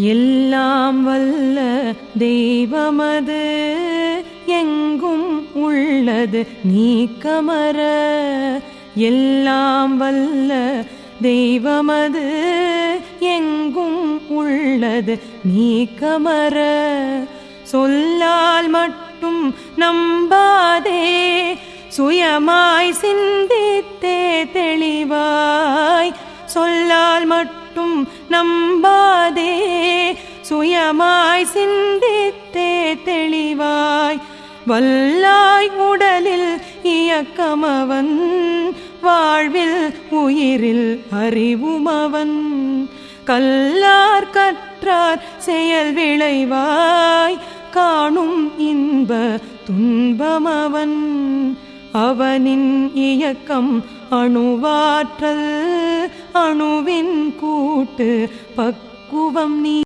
எல்லாம் வல்ல தெய்வமது எங்கும் உள்ளது நீ கமர எல்லாம் வல்ல தெய்வமது எங்கும் உள்ளது நீ கமர சொல்லால் மட்டும் நம்பாதே சுயமாய் சிந்தித்தே தெளிவாய். சொல் மட்டும் நம்பாதே. சுயமாய் சிந்தித்தே தெளிவாய். வல்லாய் உடலில் இயக்கமவன். வாழ்வில் உயிரில் அறிவுமவன். கல்லார் கற்றார் செயல் விளைவாய். காணும் இன்ப துன்பமவன். அவனின் இயக்கம் அணுவாற்றல் அணுவின் கூட்டு பக்குவம் நீ